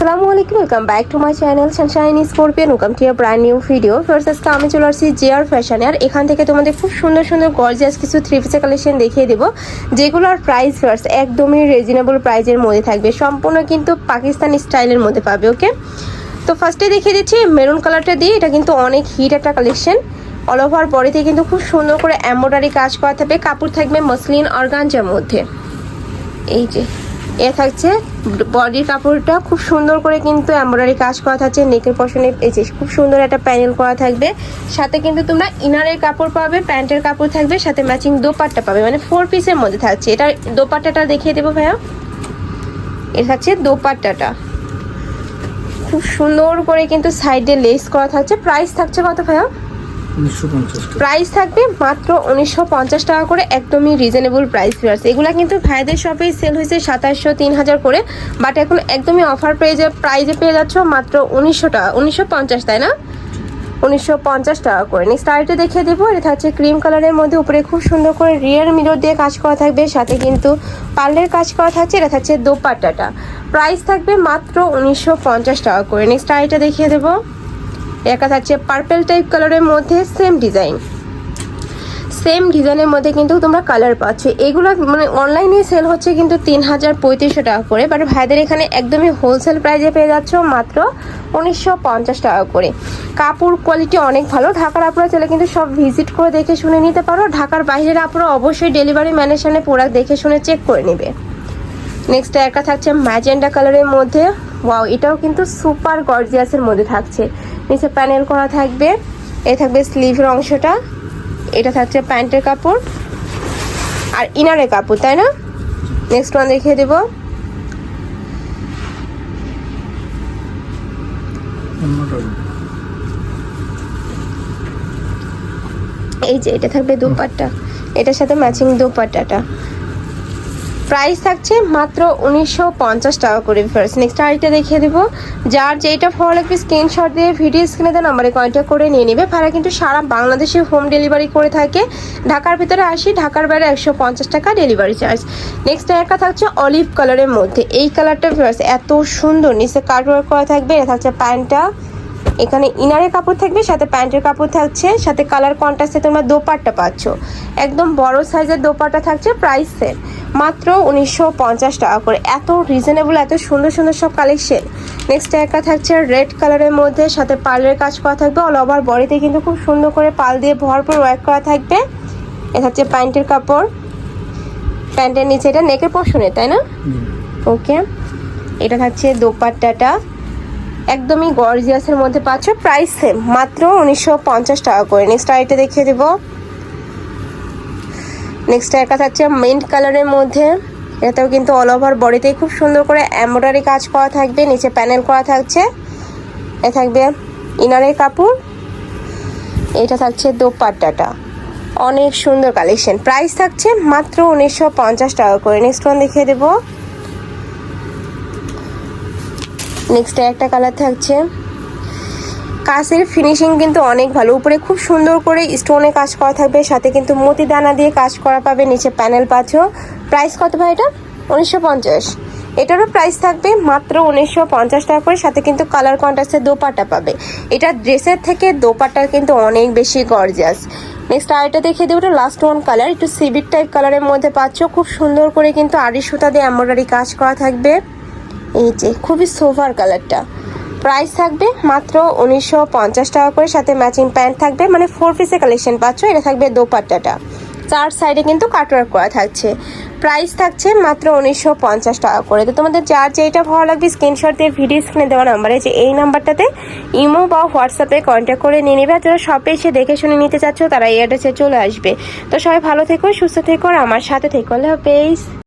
আসসালামু আলাইকুম welcome back to my channel sunshine scorpion welcome to brand new video first আজকে আমি চলে আসছি জিআর ফ্যাশনে আর এখান থেকে তোমাদের খুব সুন্দর সুন্দর গর্জিয়াস কিছু থ্রি পিসের কালেকশন দেখিয়ে দেবো। যেগুলোর প্রাইস ফার্স্ট একদমই রিজনেবল প্রাইসের মধ্যে থাকবে। সম্পূর্ণ কিন্তু পাকিস্তানি স্টাইলের মধ্যে পাবে ওকে তো ফার্স্টে দেখিয়ে দিচ্ছি মেরুন কালারটা দিয়ে। এটা কিন্তু অনেক হিট একটা কালেকশন অল ওভার বডিতে কিন্তু খুব সুন্দর করে এম্ব্রয়ডারি কাজ করা থাকবে কাপড় থাকবে মসলিন অর্গানজার মধ্যে। এই যে। এ থাকছে বডির কাপড়টা। খুব সুন্দর করে কিন্তু এমব্রয়ডারি কাজ করা থাকছে নেকের পশনে যে খুব সুন্দর একটা প্যানেল করা থাকবে। সাথে কিন্তু তোমরা ইনারের কাপড় পাবে প্যান্টের কাপড় থাকবে, সাথে ম্যাচিং দোপাট্টা পাবে। মানে ফোর পিসের মধ্যে থাকছে। এটা দোপাট্টাটা দেখিয়ে দেবো ভাইয়া। এটা থাকছে দোপাট্টাটা। খুব সুন্দর করে কিন্তু সাইডে লেস করা থাকছে। প্রাইস থাকছে কত ভাইয়া? প্রাইস থাকবে মাত্র উনিশশো পঞ্চাশ টাকা করে, একদমই রিজনেবল প্রাইস আছে এগুলা কিন্তু ভাইদের শপেই সেল হয়েছে সাতাশশো তিন হাজার করে বাট এখন একদমই অফার প্রাইজে প্রাইজে পেয়ে যাচ্ছ মাত্র উনিশশো টাকা, উনিশশো পঞ্চাশ, তাই না? উনিশশো পঞ্চাশ টাকা করে। নেক্সট আরেকটা দেখিয়ে দেবো, এটা থাকছে ক্রিম কালারের মধ্যে, উপরে খুব সুন্দর করে রিয়ার মিরর দিয়ে কাজ করা থাকবে, সাথে কিন্তু পার্লের কাজ করা থাকছে, এটা থাকছে দোপাট্টাটা। প্রাইস থাকবে মাত্র উনিশশো পঞ্চাশ টাকা করে। নেক্সট আরেকটা দেখিয়ে দেবো। একা থাকছে পার্পেল টাইপ কালারের মধ্যে সেম ডিজাইন সেম ডিজাইনের মধ্যে কিন্তু তোমরা কালার পাচ্ছ। এগুলো মানে অনলাইনে সেল হচ্ছে কিন্তু তিন হাজার পঁয়ত্রিশশো টাকা করে বাট ভাইদের এখানে একদমই হোলসেল প্রাইসে পেয়ে যাচ্ছ মাত্র উনিশশো পঞ্চাশ টাকা করে। কাপড় কোয়ালিটি অনেক ভালো। ঢাকার আপুরা চাইলে কিন্তু সব ভিজিট করে দেখে শুনে নিতে পারো। ঢাকার বাইরের আপনারা অবশ্যই ডেলিভারি ম্যানের সামনে প্রোডাক্ট দেখে শুনে চেক করে নেবে। নেক্সট একটা থাকছে ম্যাজেন্ডা কালারের মধ্যে। ওয়াও এটাও কিন্তু সুপার গর্জিয়াসের মধ্যে থাকছে। নিচে প্যানেল করা থাকবে। এ থাকবে স্লিভের অংশটা। এটা থাকছে প্যান্টের কাপড়। আর ইনারের কাপড়, তাই না? নেক্সট ওয়ান দেখিয়ে দেবো। এই যে, এটা থাকবে দোপাট্টা। এটার সাথে ম্যাচিং দোপাট্টাটা। প্রাইস থাকছে মাত্র উনিশশো পঞ্চাশ টাকা করে ফার্স্ট নেক্সট আরেকটা দেখিয়ে দেবো। যার যেটা ভালো লাগবে স্ক্রিনশট দিয়ে ভিডিও স্ক্রিনে দেন নাম্বারে কন্ট্যাক্ট করে নিয়ে নেবে। ভাড়া কিন্তু সারা বাংলাদেশে হোম ডেলিভারি করে থাকে। ঢাকার ভিতরে আসি, ঢাকার বাইরে একশো পঞ্চাশ টাকা ডেলিভারি চার্জ নেক্সট একটা থাকছে অলিভ কালারের মধ্যে। এই কালারটা ফার্স্ট এত সুন্দর। নিচে কাট ওয়ার্ক করা থাকবে, এটা থাকছে প্যান্টটা। এখানে ইনারের কাপড় থাকবে, সাথে প্যান্টের কাপড় থাকছে, সাথে কালার কন্ট্রাস্টে তোমরা দোপাট্টা পাচ্ছ। একদম বড় সাইজের দোপাট্টা থাকছে প্রাইস সেট মাত্র উনিশশো পঞ্চাশ টাকা করে। এত রিজনেবল এত সুন্দর সুন্দর সব কালেকশন নেক্সট একটা থাকছে রেড কালারের মধ্যে সাথে পার্লের কাজ করা থাকবে। অল ওভার বডিতে কিন্তু খুব সুন্দর করে পাল দিয়ে ভরপুর ওয়ার্ক করা থাকবে। এটা হচ্ছে প্যান্টের কাপড়। প্যান্টের নিচে এটা নেকের পশনে তাই না? ওকে এটা থাকছে দোপাট্টাটা। একদমই গর্জিয়াসের মধ্যে পাচ্ছ। প্রাইস সেম মাত্র উনিশশো পঞ্চাশ টাকা করে। নেক্সট আইটা দেখিয়ে দেবো। নেক্সট একটা থাকছে মিন্ট কালারের মধ্যে। এটাতেও কিন্তু অল ওভার বডিতেই খুব সুন্দর করে এমব্রয়ডারি কাজ করা থাকবে, নিচে প্যানেল করা থাকছে। এ থাকবে ইনারের কাপড়। এটা থাকছে দোপাট্টাটা। অনেক সুন্দর কালেকশন প্রাইস থাকছে মাত্র উনিশশো পঞ্চাশ টাকা করে। নেক্সট ওয়ান দেখিয়ে দেবো। নেক্সট একটা কালার থাকছে কাজের ফিনিশিং কিন্তু অনেক ভালো। উপরে খুব সুন্দর করে স্টোনে কাজ করা থাকবে, সাথে কিন্তু মতি দানা দিয়ে কাজ করা পাবে, নিচে প্যানেল পাচ্ছ। প্রাইস কত ভাই এটা? উনিশশো পঞ্চাশ। এটারও প্রাইস থাকবে মাত্র উনিশশো পঞ্চাশ টাকা করে, সাথে কিন্তু কালার কন্ট্রাস্টের দোপাট্টা পাবে। এটা ড্রেসের থেকে দোপাট্টার কিন্তু অনেক বেশি গর্জিয়াস নেক্সট আরেকটা দেখিয়ে দেবো, এটা লাস্ট ওয়ান কালার একটু সিভিক টাইপ কালারের মধ্যে পাচ্ছ। খুব সুন্দর করে কিন্তু আড়ি সুতা দিয়ে এমব্রয়ডারি কাজ করা থাকবে। এই যে, খুবই সোভার কালারটা প্রাইস থাকবে মাত্র উনিশশো পঞ্চাশ টাকা করে, সাথে ম্যাচিং প্যান্ট থাকবে মানে ফোর পিসের কালেকশন পাচ্ছ, এটা থাকবে দোপাট্টাটা। চার সাইডে কিন্তু কাটওয়ার্ক করা থাকছে। প্রাইস থাকছে মাত্র উনিশশো পঞ্চাশ টাকা করে। তো তোমাদের যার যেটা ভালো লাগবে স্ক্রিনশট দিয়ে ভিডিও স্ক্রিনে দেওয়া নাম্বারে যে এই নাম্বারটাতে ইমো বা হোয়াটসঅ্যাপে কন্ট্যাক্ট করে নিয়ে নেবে, আর যারা শপে এসে দেখে শুনে নিতে চাচ্ছ, তারা এই অ্যাড্রেসে চলে আসবে। তো সবাই ভালো থেকো, সুস্থ থেকো, আর আমার সাথে থেকো, আল্লাহ হাফেজ।